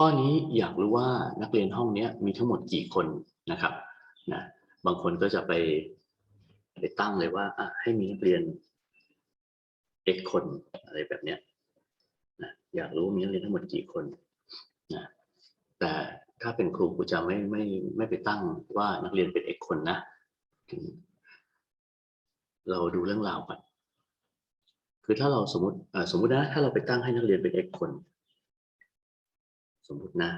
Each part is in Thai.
ข้อนี้อยากรู้ว่านักเรียนห้องนี้มีทั้งหมดกี่คนนะครับนะบางคนก็จะไปไปตั้งเลยว่าอะให้มีนักเรียน x คนอะไรแบบเนี้ยนะอยากรู้ว่ามีนักเรียนทั้งหมดกี่คนนะแต่ถ้าเป็นครูครูจะไม่ไม่ไม่ไปตั้งว่านักเรียนเป็น x คนนะ เราดูเรื่องราวก่อนคือถ้าเราสมมติอ่อสมมตินะถ้าเราไปตั้งให้นักเรียนเป็น x คน สมมตินะ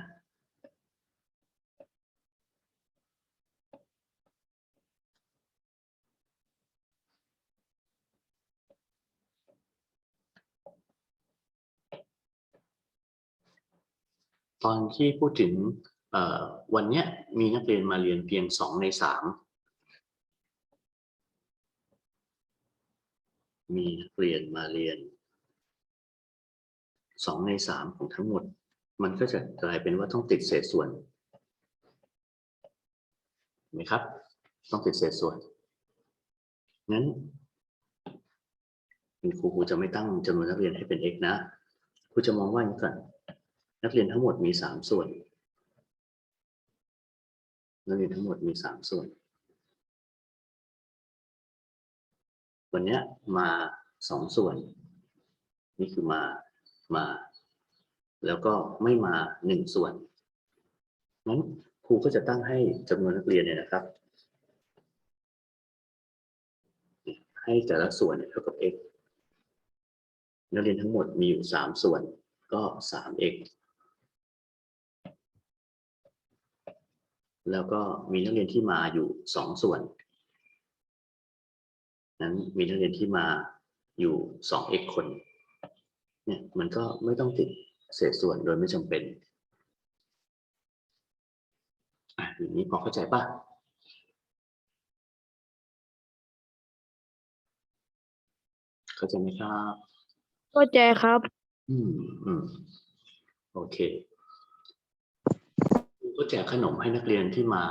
ตอนที่พูดถึงวันนี้มีนักเรียนมาเรียนเพียงสองในสามมีนักเรียนมาเรียนสองในสามของทั้งหมด มันก็จะกลายเป็นว่าต้องติดเศษส่วนเห็นไหมครับ ต้องติดเศษส่วนงั้นครูครูจะไม่ตั้งจำนวนนักเรียนให้เป็น x นะครูจะมองว่าอย่างนี้ก่อนนักเรียนทั้งหมดมีสามส่วน นักเรียนทั้งหมดมีสามส่วน วันนี้มาสองส่วน นี่คือมามา แล้วก็ไม่มาหนึ่งส่วนงั้นครูก็จะตั้งให้จำนวนนักเรียนเนี่ยนะครับ ให้แต่ละส่วนเนี่ยเท่ากับ x นักเรียนทั้งหมดมีอยู่สามส่วนก็สาม x แล้วก็มีนักเรียนที่มาอยู่สองส่วน นั้นมีนักเรียนที่มาอยู่สอง x คน เนี่ยมันก็ไม่ต้องติด เศษส่วนโดยไม่จำเป็นอะอย่างนี้พอเข้าใจป่ะเข้าใจไหมครับเข้าใจครับ อืมอืมโอเคครูก็แจกขนมให้นักเรียนที่มา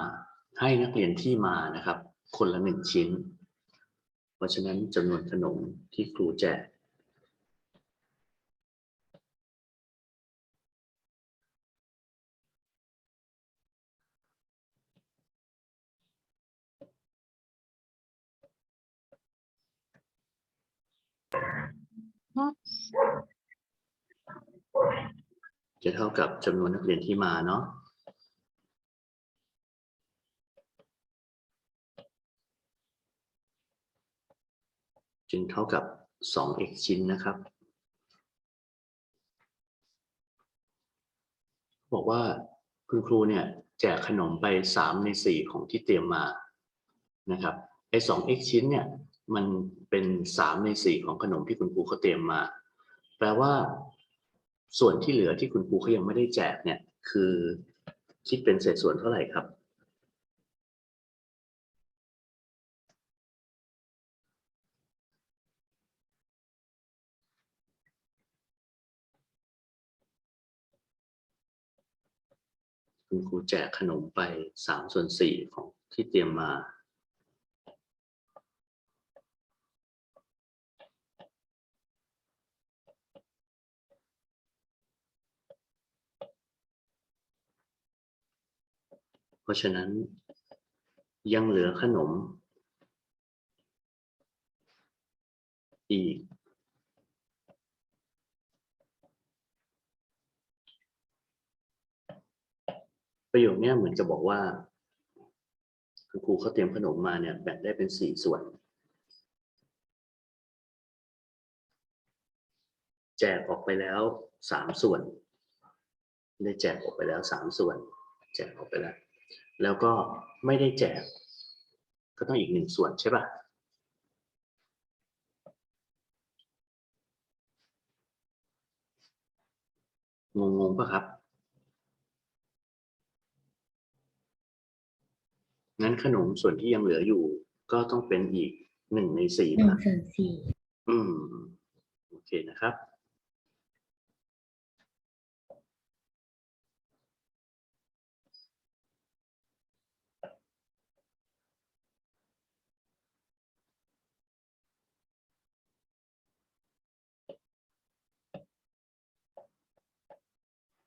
ให้นักเรียนที่มานะครับ คนละหนึ่งชิ้น เพราะฉะนั้นจำนวนขนมที่ครูแจก จะเท่ากับจำนวนนักเรียนที่มาเนาะจึงเท่ากับ 2x ชิ้นนะครับ บอกว่าคุณครูเนี่ยแจกขนมไป 3 ใน 4 ของที่เตรียมมานะครับไอ้ 2x ชิ้นเนี่ย มันเป็น3ใน4ของขนมที่คุณครูเขาเตรียมมา แปลว่า ส่วนที่เหลือที่คุณครูเขายังไม่ได้แจกเนี่ย คือคิดเป็นเศษส่วนเท่าไหร่ครับคุณครูแจกขนมไปสามส่วนสี่ของที่เตรียมมา ราะฉะนั้นยังเหลือขนม อีก ประโยคนี้เหมือนจะบอกว่าคือครูเขาเตรียมขนมมาเนี่ยแบ่งได้เป็นสี่ส่วน แจกออกไปแล้วสามส่วน ได้แจกออกไปแล้วสามส่วน แจกออกไปแล้ว แล้วก็ไม่ได้แจก ก็ต้องอีกหนึ่งส่วนใช่ปะงงงๆปะครับ งั้นขนมส่วนที่ยังเหลืออยู่ ก็ต้องเป็นอีกหนึ่งในสี่หนึ่งบาทส่วนสี่อืม โอเคนะครับ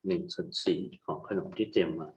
อหนึ่งส่วนสีของขนมที่เตรียมมา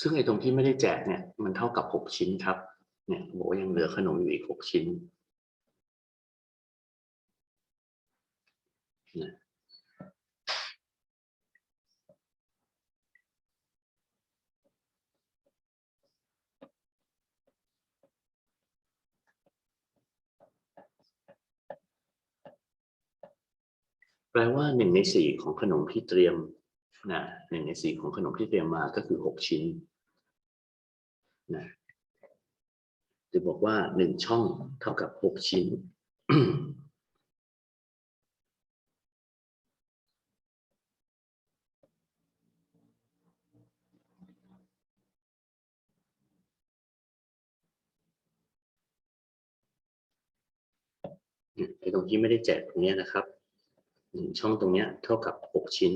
ซึ่งไอ้ตรงที่ไม่ได้แจกเนี่ยมันเท่ากับหกชิ้นครับ เนี่ยบอกว่ายังเหลือขนมอยู่อีกหกชิ้นนะแปลว่าหนึ่งในสี่ของขนมที่เตรียมนะหนึ่งในสี่ของขนมที่เตรียมมาก็คือหกชิ้น นะจะบอกว่าหนึ่งช่องเท่ากับหกชิ้น ไอ้ตรงที่ไม่ได้แจกตรงนี้นะครับหนึ่งช่องตรงนี้เท่ากับหกชิ้น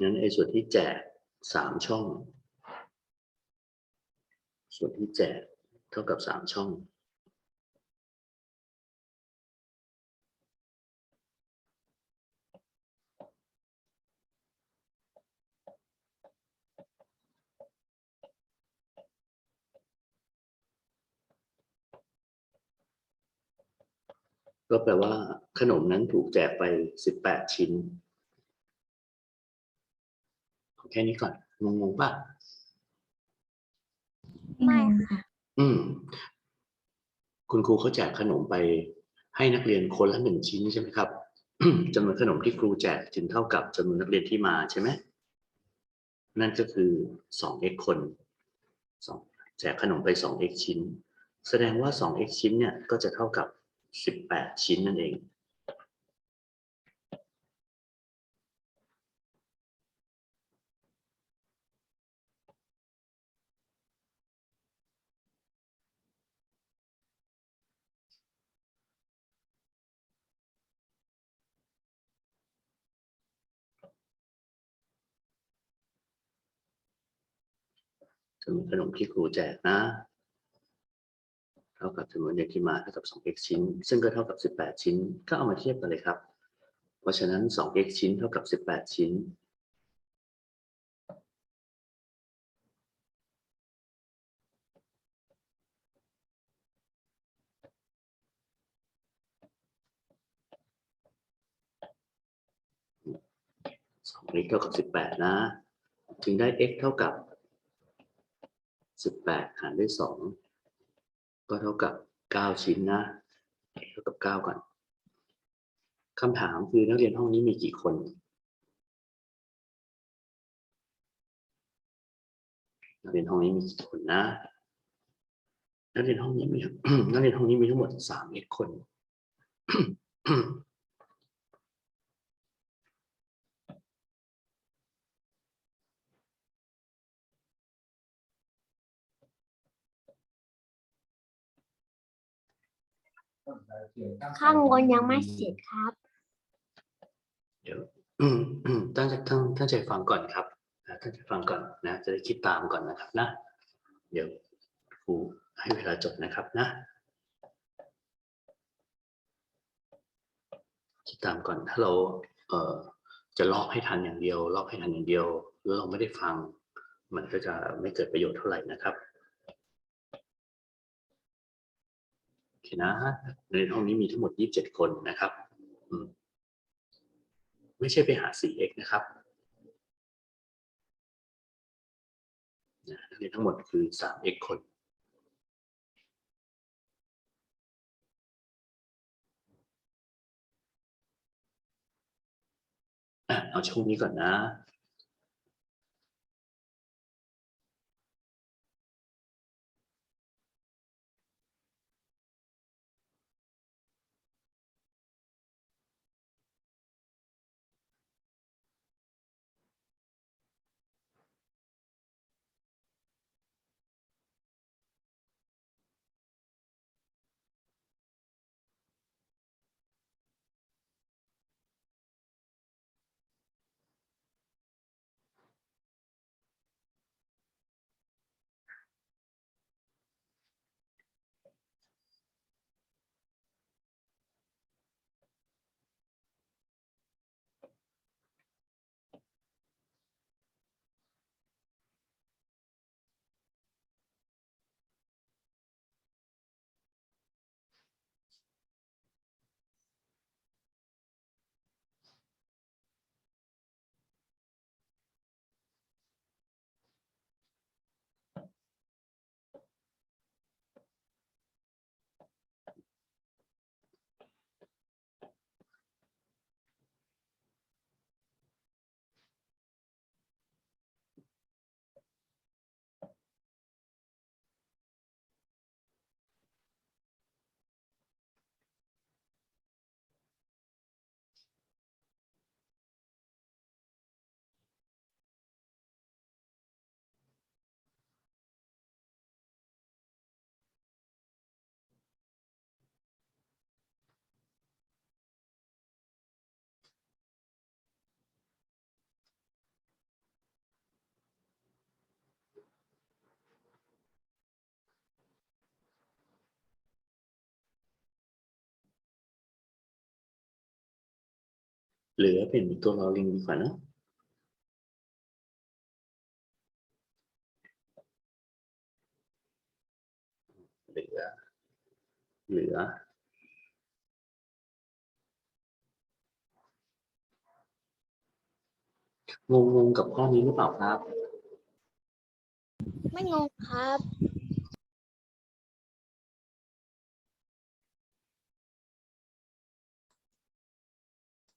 งั้นไอ้ส่วนที่แจกสามช่อง ส่วนที่แจกเท่ากับสามช่องก็แปลว่าขนมนั้นถูกแจกไปสิบแปดชิ้น แค่นี้ก่อนงงๆป่ะไม่ค่ะ อืม คุณครูเขาแจกขนมไป ให้นักเรียนคนละหนึ่งชิ้นใช่ไหมครับจำนวนขนมที่ครูแจกจึงเท่ากับจำนวนนักเรียนที่มาใช่ไหมนั่นก็คือสอง x คนสองแจกขนมไปสอง x ชิ้น แสดงว่าสอง x ชิ้นเนี่ยก็จะเท่ากับสิบแปดชิ้นนั่นเอง จำนวนขนมที่ครูแจกนะ เท่ากับจำนวนเด็กที่มาเท่ากับ 2x ชิ้น ซึ่งก็เท่ากับ 18 ชิ้น ก็เอามาเทียบกันเลยครับ เพราะฉะนั้น 2x ชิ้นเท่ากับ 18 ชิ้น 2x เท่ากับ 18 นะจึงได้ x เท่ากับ 18 หารด้วย 2 ก็เท่ากับ 9 ชิ้นนะ เท่ากับ 9 ก่อนคำถามคือนักเรียนห้องนี้มีกี่คน นักเรียนห้องนี้มีกี่คนนะ นักเรียนห้องนี้มีนักเรียนห้องนี้มีทั้งหมด3 x คน ข้างบนยังไม่เสร็จครับเดี๋ยวอืมอืมตั้งใจตั้งตั้งใจฟังก่อนครับนะตั้งใจฟังก่อนนะ จะได้คิดตามก่อนนะครับนะ เดี๋ยวครูให้เวลาจบนะครับนะ คิดตามก่อนถ้าเราเอ่อจะลอกให้ทันอย่างเดียวลอกให้ทันอย่างเดียวแล้วเราไม่ได้ฟัง มันก็จะไม่เกิดประโยชน์เท่าไหร่นะครับ นะในห้องนี้มีทั้งหมด 27 คนนะครับ ไม่ใช่ไปหา 4x นะครับนักเรียนทั้งหมดคือ 3x คนอะเอาช่วงนี้ก่อนนะ เหลือเปลี่ยนเป็นตัวลอลิงดีกว่าเนะเหลือ เหลือ งงงๆกับข้อนี้หรือเปล่าครับ ไม่งงครับ